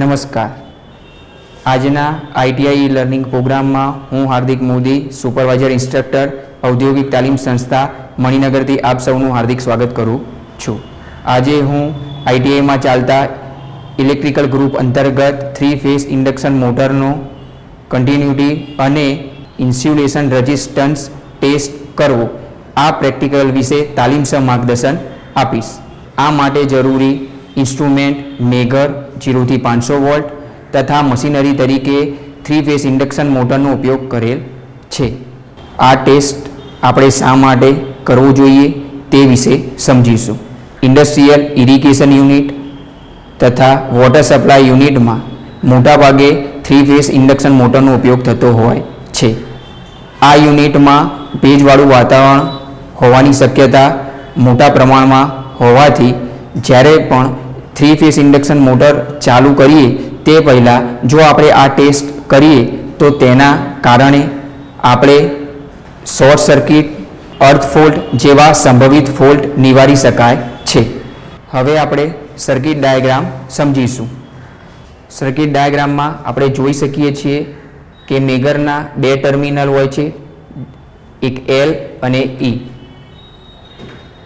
નમસ્કાર. આજના ITI learning પ્રોગ્રામમાં હું હાર્દિક મોદી, સુપરવાઇઝર ઇન્સ્ટ્રક્ટર, ઔદ્યોગિક તાલીમ સંસ્થા મણિનગરથી આપ સૌનું હાર્દિક સ્વાગત કરું છું. આજે હું આઈટીઆઈમાં ચાલતા ઇલેક્ટ્રિકલ ગ્રુપ અંતર્ગત થ્રી ફેઝ ઇન્ડક્શન મોટરનો કન્ટિન્યુટી અને ઇન્સ્યુલેશન રેઝિસ્ટન્સ ટેસ્ટ કરવો, આ પ્રેક્ટિકલ વિશે તાલીમસર માર્ગદર્શન આપીશ. આ માટે જરૂરી ઇન્સ્ટ્રુમેન્ટ મેગર જીરોથી પાંચસો વોલ્ટ તથા મશીનરી તરીકે થ્રી ફેસ ઇન્ડક્શન મોટરનો ઉપયોગ કરેલ છે. આ ટેસ્ટ આપણે શા માટે કરવું જોઈએ તે વિશે સમજીશું. ઇન્ડસ્ટ્રીયલ ઇરિગેશન યુનિટ તથા વોટર સપ્લાય યુનિટમાં મોટાભાગે થ્રી ફેસ ઇન્ડક્શન મોટરનો ઉપયોગ થતો હોય છે. આ યુનિટમાં ભેજવાળું વાતાવરણ હોવાની શક્યતા મોટા પ્રમાણમાં હોવાથી જ્યારે પણ થ્રી ફેસ ઇન્ડક્શન મોટર ચાલુ કરીએ તે પહેલાં જો આપણે આ ટેસ્ટ કરીએ તો તેના કારણે આપણે શોર્ટ સર્કિટ અર્થ ફોલ્ટ જેવા સંભવિત ફોલ્ટ નિવારી શકાય છે. હવે આપણે સર્કિટ ડાયાગ્રામ સમજીશું. સર્કિટ ડાયાગ્રામમાં આપણે જોઈ શકીએ છીએ કે મેગરના બે ટર્મિનલ હોય છે, એક એલ અને ઈ.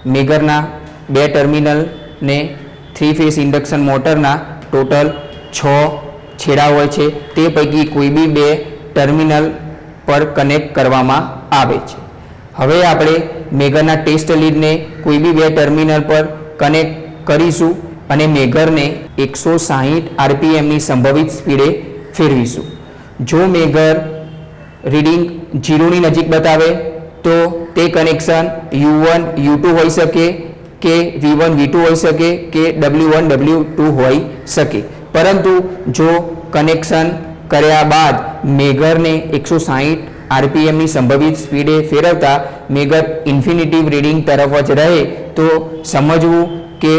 મેગરના બે ટર્મિનલને થ્રી ફેસ ઇન્ડક્શન મોટરના ટોટલ છ છેડા હોય છે. તે પૈકી કોઈ બી બે ટર્મિનલ પર કનેક્ટ કરવામાં આવે છે. હવે આપણે મેગરના ટેસ્ટ લીડને કોઈ બી બે ટર્મિનલ પર કનેક્ટ કરીશું અને મેગરને એકસો સાહીઠ આરપીએમની સંભવિત સ્પીડે ફેરવીશું. જો મેગર રીડિંગ જીરોની નજીક બતાવે, તો તે connection U one, U two હોઈ શકે કે વી વન વી ટુ હોઈ શકે, કે ડબલ્યુ વન ડબલ્યુ ટુ હોઈ શકે. પરંતુ જો કનેક્શન કર્યા બાદ મેગરને એકસો સાહીઠ આરપીએમની સંભવિત સ્પીડે ફેરવતા મેગર ઇન્ફિનિટિવ રીડિંગ તરફ જ રહે, તો સમજવું કે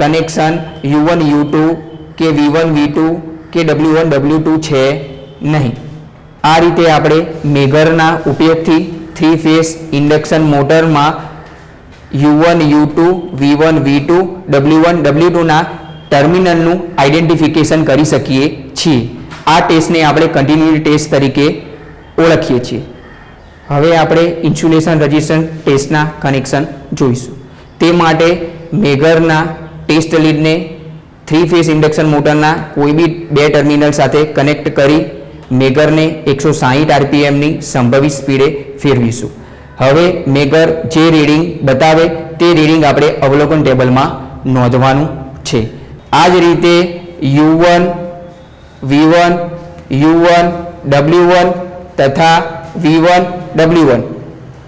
connection U one U two કે વી વન વી ટુ કે ડબલ્યુ વન ડબલ્યુ ટુ છે નહીં. આ રીતે આપણે મેગરના ઉપયોગથી થ્રી ફેસ ઇન્ડક્શન મોટરમાં U one, U two, V one, V two, W one, W ટુના ટર્મિનલનું આઈડેન્ટિફિકેશન કરી શકીએ છીએ. આ ટેસ્ટને આપણે કન્ટિન્યુટી ટેસ્ટ તરીકે ઓળખીએ છીએ. હવે આપણે ઇન્સ્યુલેશન રજિસ્ટન્સ ટેસ્ટના કનેક્શન જોઈશું. તે માટે મેગરના ટેસ્ટ લીડને થ્રી ફેઝ ઇન્ડક્શન મોટરના કોઈ બી બે ટર્મિનલ સાથે કનેક્ટ કરી મેગરને એકસો સાહીઠ આરપીએમની સંભવિત સ્પીડે ફેરવીશું. હવે મેગર જે રીડિંગ બતાવે તે રીડિંગ આપણે અવલોકન ટેબલમાં નોંધવાનું છે. આ જ રીતે U one V one U one W one તથા વી વન ડબલ્યુ વન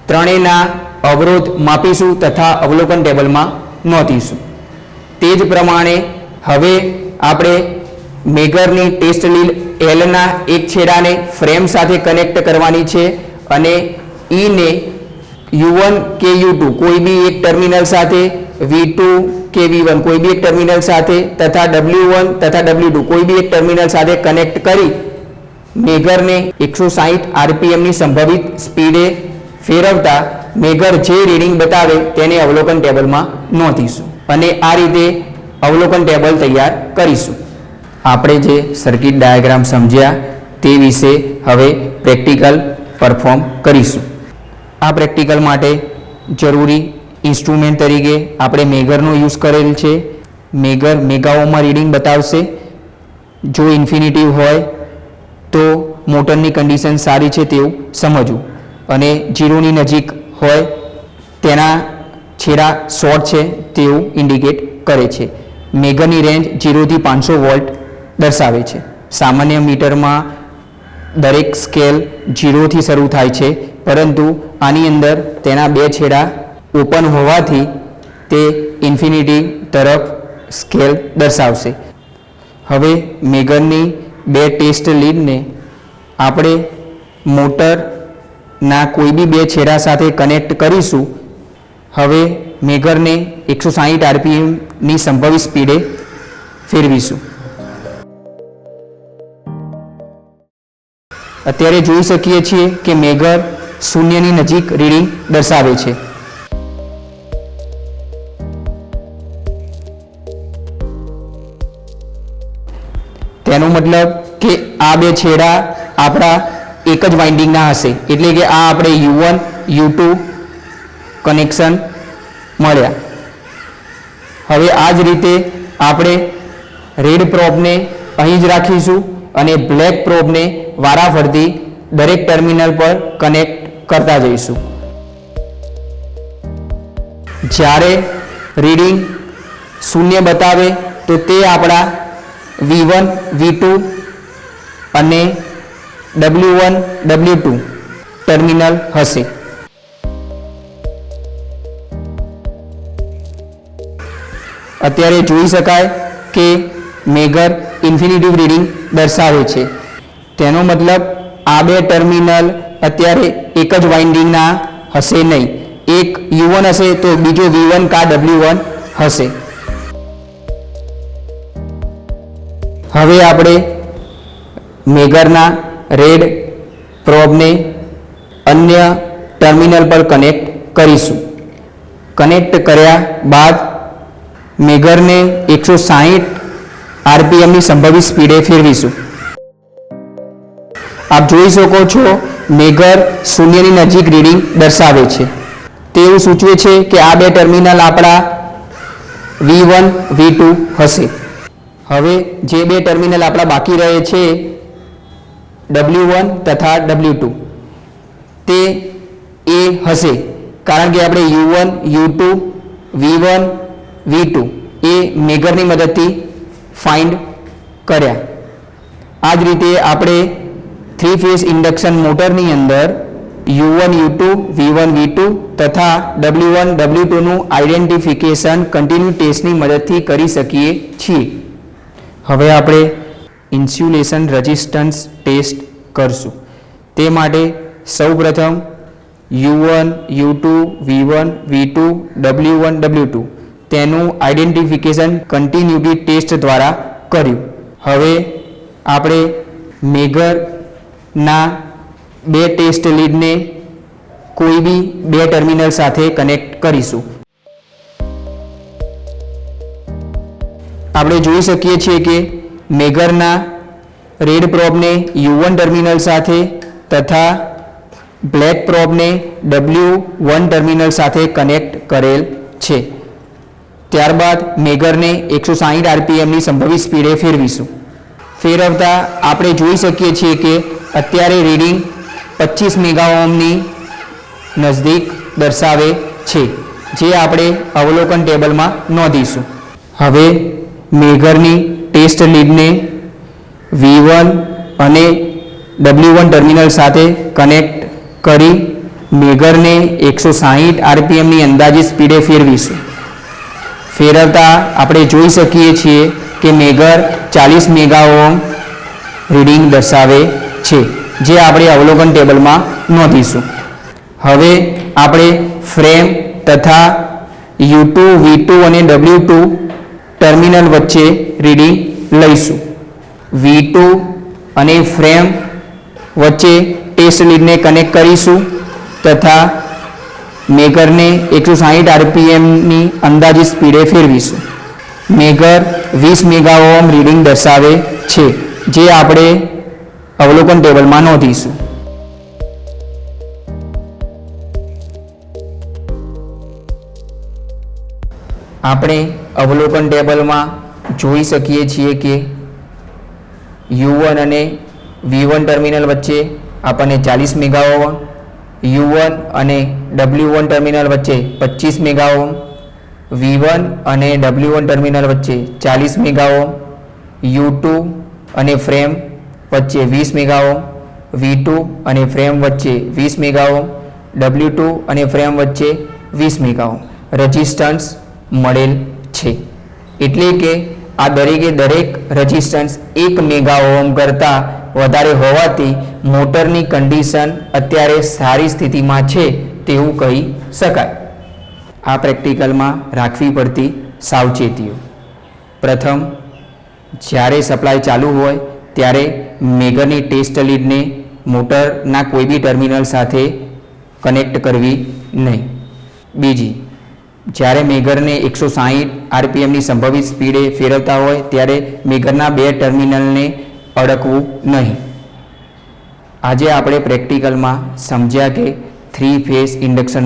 ત્રણેયના અવરોધ માપીશું તથા અવલોકન ટેબલમાં નોંધીશું. તે જ પ્રમાણે હવે આપણે મેગરની ટેસ્ટ લીલ એલના એક છેડાને ફ્રેમ સાથે કનેક્ટ કરવાની છે અને ઈને યુ વન કે યુ ટુ, કોઈ બી એક ટર્મિનલ સાથે, વી ટુ કે વી વન, કોઈ બી એક ટર્મિનલ સાથે, તથા ડબલ્યુ વન તથા ડબલ્યુ ટુ, કોઈ બી એક ટર્મિનલ સાથે કનેક્ટ કરી મેગરને એકસો સાહીઠ આરપીએમની સંભવિત સ્પીડે ફેરવતા મેગર જે રીડિંગ બતાવે તેને અવલોકન ટેબલમાં નોંધીશું અને આ રીતે અવલોકન ટેબલ તૈયાર કરીશું. આપણે જે સર્કિટ ડાયાગ્રામ સમજ્યા તે વિશે હવે પ્રેક્ટિકલ પરફોર્મ કરીશું. આ પ્રેક્ટિકલ માટે જરૂરી ઇન્સ્ટ્રુમેન્ટ તરીકે આપણે મેગરનો યુઝ કરેલ છે. મેગર મેગાઓમાં રીડિંગ બતાવશે. જો ઇન્ફિનિટિવ હોય તો મોટરની કન્ડિશન સારી છે તેવું સમજવું. અને જીરોની નજીક હોય તેના છેડા શોર્ટ છે તેવું ઇન્ડિકેટ કરે છે. મેગરની રેન્જ જીરોથી પાંચસો વોલ્ટ દર્શાવે છે. સામાન્ય મીટરમાં દરેક સ્કેલ જીરોથી શરૂ થાય છે. પરંતુ આની અંદર તેના બે છેડા ઓપન હોવાથી તે ઇન્ફિનિટી તરફ સ્કેલ દર્શાવશે. હવે મેગરની બે ટેસ્ટ લીડને આપણે મોટરના કોઈ બી બે છેડા સાથે કનેક્ટ કરીશું. હવે મેગરને એકસો સાહીઠ આરપીએમની સંભવિત સ્પીડે ફેરવીશું. અત્યારે જોઈ શકીએ છીએ કે મેગર શૂન્યની નજીક રીડિંગ દર્શાવે છે. તેનો મતલબ કે આ બે છેડા આપણા એક જ વાઇન્ડિંગના હશે. એટલે કે આ આપણે U one, U two connection મળ્યા. હવે આ જ રીતે આપણે રેડ પ્રોબને અહીં જ રાખીશું અને બ્લેક પ્રોબને વારાફરતી દરેક ટર્મિનલ પર કનેક્ટ કરતા જઈશું. જ્યારે રીડિંગ શૂન્ય બતાવે, તો તે આપણા વી વન, વી ટુ અને W one, W two terminal હશે. અત્યારે જોઈ શકાય કે મેગર ઇન્ફિનિટિવ રીડિંગ દર્શાવે છે. તેનો મતલબ આ બે ટર્મિનલ અત્યારે એક જ વાઇન્ડિંગના હશે નહીં. એક યુ હશે તો બીજો વી વન કા ડબલ્યુ વન હશે. હવે આપણે મેગરના રેડ પ્રોબને અન્ય ટર્મિનલ પર કનેક્ટ કરીશું. કનેક્ટ કર્યા બાદ મેગરને એકસો સાહીઠ આરપીએમની સંભવિત સ્પીડે ફેરવીશું. આપ જોઈ શકો છો મેગર શૂન્યની નજીક રીડિંગ દર્શાવે છે. તેવું સૂચવે છે કે આ બે ટર્મિનલ આપણા વી વન, વી ટુ હશે. હવે જે બે ટર્મિનલ આપણા બાકી રહે છે, ડબલ્યુ વન તથા ડબલ્યુ ટુ. તે એ હશે, કારણ કે આપણે U one, U two, V one, V two એ મેગરની મદદથી ફાઇન્ડ કર્યા. આ જ રીતે આપણે થ્રી ફેઝ ઇન્ડક્શન મોટરની અંદર U one U two V one V two તથા ડબલ્યુ વન ડબલ્યુ ટુનું આઈડેન્ટિફિકેશન કન્ટિન્યુ ટેસ્ટની મદદથી કરી શકીએ છીએ. હવે આપણે ઇન્સ્યુલેશન રજિસ્ટન્સ ટેસ્ટ કરશું. તે માટે સૌપ્રથમ U one U two V one V two W one W two તેનું આઈડેન્ટિફિકેશન કન્ટિન્યુટી ટેસ્ટ દ્વારા કર્યું. હવે આપણે મેગરના બે ટેસ્ટ લીડને કોઈ બી બે ટર્મિનલ સાથે કનેક્ટ કરીશું. આપણે જોઈ શકીએ છીએ કે મેગરના રેડ પ્રોબને યુ વન ટર્મિનલ સાથે તથા બ્લેક પ્રોબને ડબલ્યુ વન ટર્મિનલ સાથે કનેક્ટ કરેલ છે. ત્યારબાદ મેગરને એકસો સાહીઠ આરપીએમની સંભવિત સ્પીડે ફેરવીશું. ફેરવતા આપણે જોઈ શકીએ છીએ કે અત્યારે રીડિંગ પચીસ મેગાઓમની નજદીક દર્શાવે છે, જે આપણે અવલોકન ટેબલમાં નોંધીશું. હવે મેગરની ટેસ્ટ લીડને વી વન અને ડબલ્યુ વન ટર્મિનલ સાથે કનેક્ટ કરી મેગરને એકસો સાહીઠ આરપીએમની અંદાજિત સ્પીડે ફેરવીશું. ફેરવતા આપણે જોઈ શકીએ છીએ કે મેગર ચાલીસ મેગાઓમ રીડિંગ દર્શાવે છે, જે આપણે અવલોકન ટેબલમાં નોંધીશું. હવે આપણે ફ્રેમ તથા યુ ટુ, વી ટુ અને ડબલ્યુ ટુ ટર્મિનલ વચ્ચે રીડિંગ લઈશું. વી ટુ અને ફ્રેમ વચ્ચે ટેસ્ટ લીડને કનેક્ટ કરીશું તથા મેગરને એકસો સાહીઠ આરપીએમની અંદાજિત સ્પીડે ફેરવીશું. મેગર વીસ મેગા ઓમ રીડિંગ દર્શાવે છે, જે આપણે અવલોકન ટેબલમાં નોંધીશું. આપણે અવલોકન ટેબલમાં જોઈ શકીએ છીએ કે યુ અને વી વન ટર્મિનલ વચ્ચે આપણને ચાલીસ મેગા ઓમ યુ અને ડબલ્યુ વન ટર્મિનલ વચ્ચે પચીસ મેગા ઓમ વી અને ડબલ્યુ વન ટર્મિનલ વચ્ચે ચાલીસ મેગા ઓમ યુ ટુ અને ફ્રેમ વચ્ચે વીસ મેગા ઓમ વી ટુ અને ફ્રેમ વચ્ચે વીસ મેગા ઓમ ડબલ્યુ ટુ અને ફ્રેમ વચ્ચે વીસ મેગા ઓમ રેઝિસ્ટન્સ મળેલ છે. એટલે કે આ દરેકે દરેક રેઝિસ્ટન્સ એક મેગા ઓમ કરતાં વધારે હોવાથી મોટરની કન્ડિશન અત્યારે સારી સ્થિતિમાં છે તેવું કહી શકાય. આ પ્રેક્ટિકલમાં રાખવી પડતી સાવચેતીઓ. પ્રથમ, જ્યારે સપ્લાય ચાલુ હોય, ત્યારે મેગરની ટેસ્ટ લીડને મોટરના કોઈ બી ટર્મિનલ સાથે કનેક્ટ કરવી નહીં. બીજી, જ્યારે મેગરને એકસો સાહીઠ આરપીએમની સંભવિત સ્પીડે ફેરવતા હોય, ત્યારે મેગરના બે ટર્મિનલને અડકવું નહીં. આજે આપણે પ્રેક્ટિકલમાં સમજ્યા કે થ્રી ફેઝ ઇન્ડક્શન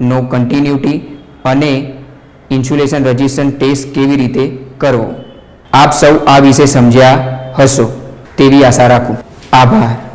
મોટરનો કન્ટિન્યુટી અને ઇન્સ્યુલેશન રજિસ્ટન્સ ટેસ્ટ કેવી રીતે કરવો? આપ સૌ આ વિશે સમજ્યા હશો. તેવી આશા રાખું. આભાર.